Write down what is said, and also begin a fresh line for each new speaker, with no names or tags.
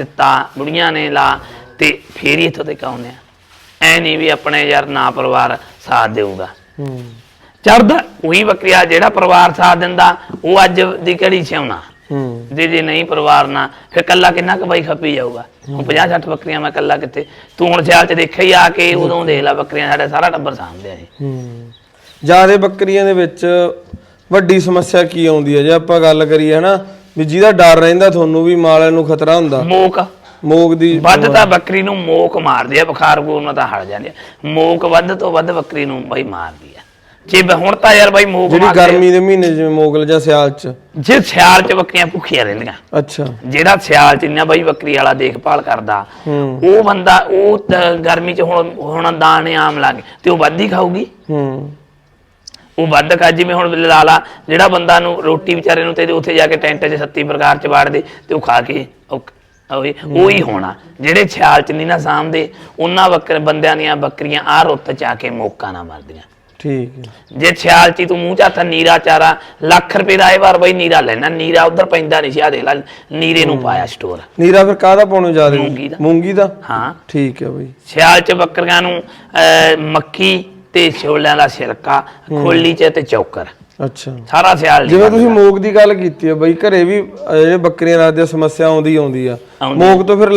ਦਿੱਤਾ ਬੁੜੀਆਂ ਨੇ ਲਾ ਤੇ ਫੇਰ ਹੀ ਇੱਥੋਂ ਤੱਕ ਆਉਂਦੇ ਆ। ਐ ਨਹੀਂ ਵੀ ਆਪਣੇ ਯਾਰ ਨਾ ਪਰਿਵਾਰ ਸਾਥ ਦੇਊਗਾ।
ਹੂੰ।
ਚੜਦਾ ਉਹੀ ਬੱਕਰੀਆ ਜਿਹੜਾ ਪਰਿਵਾਰ ਸਾਥ ਦਿੰਦਾ ਉਹ ਅੱਜ ਦੀ ਘੜੀ ਸਿਆਉਣਾ
ਹੂੰ।
ਜੇ ਜੇ ਨਹੀਂ ਪਰਿਵਾਰ ਨਾਲ ਫਿਰ ਕੱਲਾ ਕਿੰਨਾ ਕੁ ਬਾਈ ਖੱਪੀ ਜਾਊਗਾ? ਹੁਣ 50 60 ਬੱਕਰੀਆਂ ਮੈਂ ਕੱਲਾ ਕਿੱਥੇ? ਤੂੰ ਹੁਣ ਸਿਆਲ ਚ ਦੇਖਿਆ ਹੀ ਆ ਕੇ ਉਦੋਂ ਦੇਖ ਲੈ ਬੱਕਰੀਆਂ ਸਾਡਾ ਸਾਰਾ ਟੱਬਰ ਸਾਂਭਦੇ ਆ ਜੀ
ਹੂੰ। ਜਿਆਦੇ ਬੱਕਰੀਆਂ ਦੇ ਵਿੱਚ ਵੱਡੀ ਸਮੱਸਿਆ ਕੀ ਆਉਂਦੀ ਹੈ ਜੇ ਆਪਾਂ ਗੱਲ ਕਰੀਏ ਹਨਾ ਵੀ ਜਿਹਦਾ ਡਰ ਰਹਿੰਦਾ ਤੁਹਾਨੂੰ ਵੀ ਮਾਲ ਨੂੰ ਖਤਰਾ ਹੁੰਦਾ।
ਮੋਕ।
ਮੋਗ ਦੀ
ਵੱਧ ਤਾਂ ਬੱਕਰੀ ਨੂੰ ਮੋਕ ਮਾਰਦੇ ਆ ਬੁਖਾਰ ਬੂਰ ਨਾਲ ਤਾਂ ਹਟ ਜਾਂਦੇ ਆ। ਮੋਕ ਵੱਧ ਤੋਂ ਵੱਧ ਬੱਕਰੀ ਨੂੰ ਬਾਈ ਮਾਰਦੀ ਆ। ਜੇ ਬ- ਹੁਣ ਤਾਂ ਯਾਰ ਬਾਈ ਮੋਕ
ਜਿਹੜੀ
ਮਾਰਦੇ
ਗਰਮੀ ਦੇ ਮਹੀਨੇ ਜਿਵੇਂ ਮੋਗਲ ਜਾਂ ਸਿਆਲ ਚ।
ਜੇ ਸਿਆਲ ਚ ਬੱਕਰੀਆਂ ਭੁੱਖੀਆਂ ਰਹਿੰਦੀਆਂ।
ਅੱਛਾ।
ਜਿਹੜਾ ਸਿਆਲ ਚ ਇੰਨਾ ਬਾਈ ਬੱਕਰੀ ਵਾਲਾ ਦੇਖਭਾਲ ਕਰਦਾ
ਹੂੰ।
ਉਹ ਬੰਦਾ ਉਹ ਤਾਂ ਗਰਮੀ ਚ ਹੁਣ ਹੁਣ ਦਾਣੇ ਆਮ ਲੱਗ ਤੇ ਉਹ ਵੱਧ ਹੀ ਖਾਊਗੀ।
ਹੂੰ।
ਉਹ ਵੱਧ ਖਾ ਜਿਵੇਂ ਹੁਣ ਲਾਲਾ ਜਿਹੜਾ ਬੰਦਾ ਨੂੰ ਰੋਟੀ ਵਿਚਾਰੇ ਨੂੰ ਤੇ ਉੱਥੇ ਜਾ ਕੇ ਟੈਂਟ 'ਚ 37 ਪ੍ਰਕਾਰ ਚ ਵਾੜ ਦੇ ਤੇ ਉਹ ਖਾ ਕੇ ਉਹ ਉਹੀ ਹੋਣਾ। ਜਿਹੜੇ ਛਾਲ ਚ ਨਹੀਂ ਨਾ ਸਾਂਭਦੇ ਉਹਨਾਂ ਬੱਕਰ ਬੰਦਿਆਂ ਦੀਆਂ ਬੱਕਰੀਆਂ ਆ ਰੁੱਤ ਚ ਆ ਕੇ ਮੋਕਾ ਨਾ ਮਰਦੀਆਂ।
ਠੀਕ
ਜੇ ਛਾਲ ਚ ਤੂੰ ਮੂੰਹ ਚ ਹੱਥ ਨੀਰਾ ਚਾਰਾ ਲੱਖ ਰੁਪਏ ਦਾ ਇਹ ਵਾਰ ਬਈ ਨੀਰਾ ਲੈਣਾ ਨੀਰਾ ਉਧਰ ਪੈਂਦਾ ਨਹੀਂ ਸੀ ਆ ਦੇਖ ਲੈ ਨੀਰੇ ਨੂੰ ਪਾਇਆ ਸਟੋਰ।
ਨੀਰਾ ਫਿਰ ਕਾਹਦਾ ਪਾਉਣਾ
ਮੂੰਗੀ ਦਾ।
ਮੂੰਗੀ ਦਾ?
ਹਾਂ।
ਠੀਕ ਹੈ ਬਈ।
ਸਿਆਲ ਚ ਬੱਕਰੀਆਂ ਨੂੰ ਮੱਕੀ ਤੇ ਛੋਲਿਆਂ ਦਾ ਛਿਲਕਾ ਖੋਲੀ ਚ ਤੇ ਚੌਕਰ।
ਅੱਛਾ।
ਸਾਰਾ ਸਿਆਲ ਨਹੀਂ
ਜਿਵੇਂ ਤੁਸੀਂ ਮੋਗ ਦੀ ਗੱਲ ਕੀਤੀ ਹੈ ਬਈ ਘਰੇ ਵੀ ਜਿਹੜੇ ਬੱਕਰੀਆਂ ਰੱਖਦੇ ਆ ਸਮੱਸਿਆ ਆਉਂਦੀ ਆਉਂਦੀ ਆ। ਮੋਗ ਤੋਂ ਫਿਰ